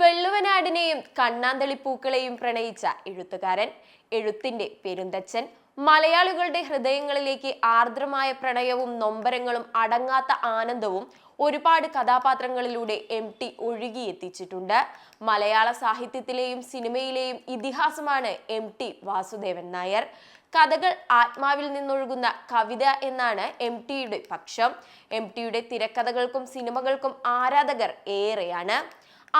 വെള്ളുവനാടിനെയും കണ്ണാന്തളി പൂക്കളെയും പ്രണയിച്ച എഴുത്തുകാരൻ എഴുത്തിന്റെ പെരുന്തച്ഛൻ മലയാളികളുടെ ഹൃദയങ്ങളിലേക്ക് ആർദ്രമായ പ്രണയവും നൊമ്പരങ്ങളും അടങ്ങാത്ത ആനന്ദവും ഒരുപാട് കഥാപാത്രങ്ങളിലൂടെ എം ടി ഒഴുകിയെത്തിച്ചിട്ടുണ്ട്. മലയാള സാഹിത്യത്തിലെയും സിനിമയിലെയും ഇതിഹാസമാണ് എം ടി വാസുദേവൻ നായർ. കഥകൾ ആത്മാവിൽ നിന്നൊഴുകുന്ന കവിത എന്നാണ് എം ടിയുടെ പക്ഷം. എം ടിയുടെ തിരക്കഥകൾക്കും സിനിമകൾക്കും ആരാധകർ ഏറെയാണ്.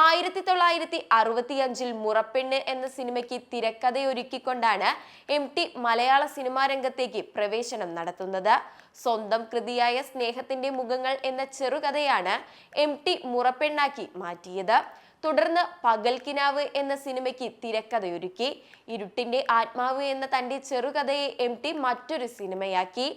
ആയിരത്തി തൊള്ളായിരത്തി അറുപത്തിയഞ്ചിൽ മുറപ്പെണ്ണ് എന്ന സിനിമയ്ക്ക് തിരക്കഥയൊരുക്കിക്കൊണ്ടാണ് എം ടി മലയാള സിനിമാ രംഗത്തേക്ക് പ്രവേശനം നടത്തുന്നത്. സ്വന്തം കൃതിയായ സ്നേഹത്തിന്റെ മുഖങ്ങൾ എന്ന ചെറുകഥയാണ് എം ടി മുറപ്പെണ്ണാക്കി മാറ്റിയത്. തുടർന്ന് പകൽക്കിനാവ് എന്ന സിനിമയ്ക്ക് തിരക്കഥയൊരുക്കി. ഇരുട്ടിന്റെ ആത്മാവ് എന്ന തന്റെ ചെറുകഥയെ എം ടി മറ്റൊരു സിനിമയാക്കി.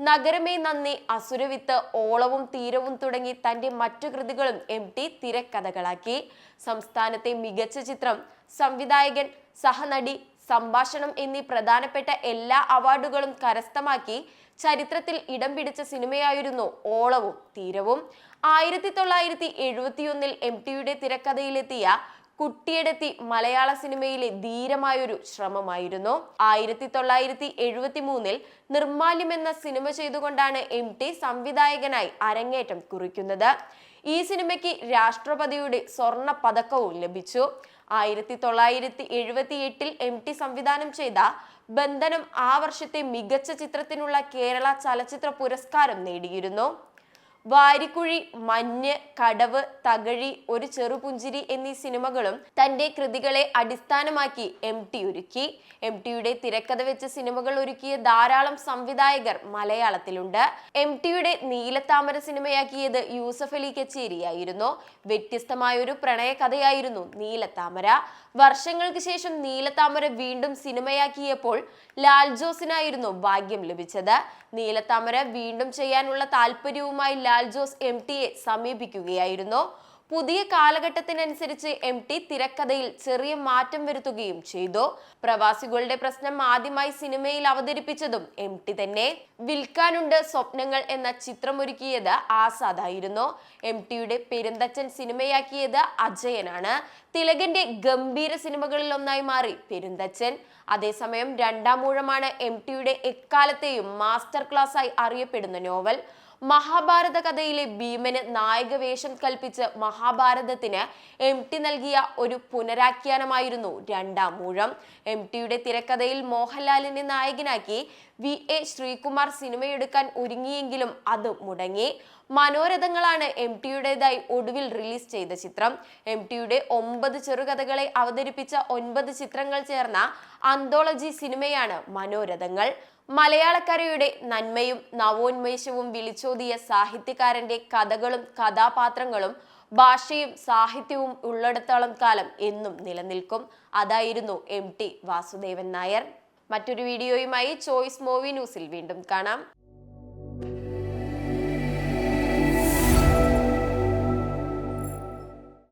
നഗരമേ നന്ദി. അസുരവിത്ത് ഓളവും തീരവും തുടങ്ങി തന്റെ മറ്റു കൃതികളും എം ടി തിരക്കഥകളാക്കി. സംസ്ഥാനത്തെ മികച്ച ചിത്രം സംവിധായകൻ സഹനടി സംഭാഷണം എന്നീ പ്രധാനപ്പെട്ട എല്ലാ അവാർഡുകളും കരസ്ഥമാക്കി ചരിത്രത്തിൽ ഇടം പിടിച്ച സിനിമയായിരുന്നു ഓളവും തീരവും. ആയിരത്തി തൊള്ളായിരത്തി എഴുപത്തിയൊന്നിൽ എം ടിയുടെ തിരക്കഥയിലെത്തിയ കുട്ടിയെടുത്തി മലയാള സിനിമയിലെ ധീരമായൊരു ശ്രമമായിരുന്നു. ആയിരത്തി തൊള്ളായിരത്തി എഴുപത്തി മൂന്നിൽ നിർമാല്യം എന്ന സിനിമ ചെയ്തുകൊണ്ടാണ് എം ടി സംവിധായകനായി അരങ്ങേറ്റം കുറിക്കുന്നത്. ഈ സിനിമയ്ക്ക് രാഷ്ട്രപതിയുടെ സ്വർണ പതക്കവും ലഭിച്ചു. ആയിരത്തി തൊള്ളായിരത്തി എഴുപത്തി എട്ടിൽ എം ടി സംവിധാനം ചെയ്ത ബന്ധനം ആ വർഷത്തെ മികച്ച ചിത്രത്തിനുള്ള കേരള ചലച്ചിത്ര പുരസ്കാരം നേടിയിരുന്നു. വാരിക്കുഴി മഞ്ഞ് കടവ് തകഴി ഒരു ചെറുപുഞ്ചിരി എന്നീ സിനിമകളും തന്റെ കൃതികളെ അടിസ്ഥാനമാക്കി എം ടി ഒരുക്കി. എം ടിയുടെ തിരക്കഥ വെച്ച സിനിമകൾ ഒരുക്കിയ ധാരാളം സംവിധായകർ മലയാളത്തിലുണ്ട്. എം ടിയുടെ നീലത്താമര സിനിമയാക്കിയത് യൂസഫ് അലി കച്ചേരിയായിരുന്നു. വ്യത്യസ്തമായ ഒരു പ്രണയകഥയായിരുന്നു നീലത്താമര. വർഷങ്ങൾക്ക് ശേഷം നീലത്താമര വീണ്ടും സിനിമയാക്കിയപ്പോൾ ലാൽ ജോസിനായിരുന്നു ഭാഗ്യം ലഭിച്ചത്. നീലത്താമര വീണ്ടും ചെയ്യാനുള്ള താല്പര്യവുമായി ലാൽ ജോസ് എം ടിയെ സമീപിക്കുകയായിരുന്നു. പുതിയ കാലഘട്ടത്തിനനുസരിച്ച് എം ടി തിരക്കഥയിൽ ചെറിയ മാറ്റം വരുത്തുകയും ചെയ്തു. പ്രവാസികളുടെ പ്രശ്നം ആദ്യമായി സിനിമയിൽ അവതരിപ്പിച്ചതും എം ടി തന്നെ. വിൽക്കാനുണ്ട് സ്വപ്നങ്ങൾ എന്ന ചിത്രമൊരുക്കിയത് ആസാദായിരുന്നു. എം ടിയുടെ പെരുന്തച്ചൻ സിനിമയാക്കിയത് അജയനാണ്. തിലകന്റെ ഗംഭീര സിനിമകളിൽ ഒന്നായി മാറി പെരുന്തച്ചൻ അതേസമയം രണ്ടാം മൂഴമാണ് എം ടിയുടെ എക്കാലത്തെയും മാസ്റ്റർ ആയി അറിയപ്പെടുന്ന നോവൽ. മഹാഭാരത കഥയിലെ ഭീമന് നായകവേഷം കൽപ്പിച്ച് മഹാഭാരതത്തിന് എം ടി നൽകിയ ഒരു പുനരാഖ്യാനമായിരുന്നു രണ്ടാം മൂഴം. എം ടിയുടെ തിരക്കഥയിൽ മോഹൻലാലിനെ നായകനാക്കി വി എ ശ്രീകുമാർ സിനിമയെടുക്കാൻ ഒരുങ്ങിയെങ്കിലും അത് മുടങ്ങി. മനോരഥങ്ങളാണ് എം ടിയുടേതായി ഒടുവിൽ റിലീസ് ചെയ്ത ചിത്രം. എം ടിയുടെ ഒമ്പത് ചെറുകഥകളെ അവതരിപ്പിച്ച ഒൻപത് ചിത്രങ്ങൾ ചേർന്ന അന്തോളജി സിനിമയാണ് മനോരഥങ്ങൾ. മലയാളക്കരയുടെ നന്മയും നവോന്മേഷവും വിളിച്ചോതിയ സാഹിത്യകാരന്റെ കഥകളും കഥാപാത്രങ്ങളും ഭാഷയും സാഹിത്യവും ഉള്ളിടത്തോളം കാലം എന്നും നിലനിൽക്കും. അതായിരുന്നു എം ടി വാസുദേവൻ നായർ. മറ്റൊരു വീഡിയോയുമായി ചോയ്സ് മൂവി ന്യൂസിൽ വീണ്ടും കാണാം.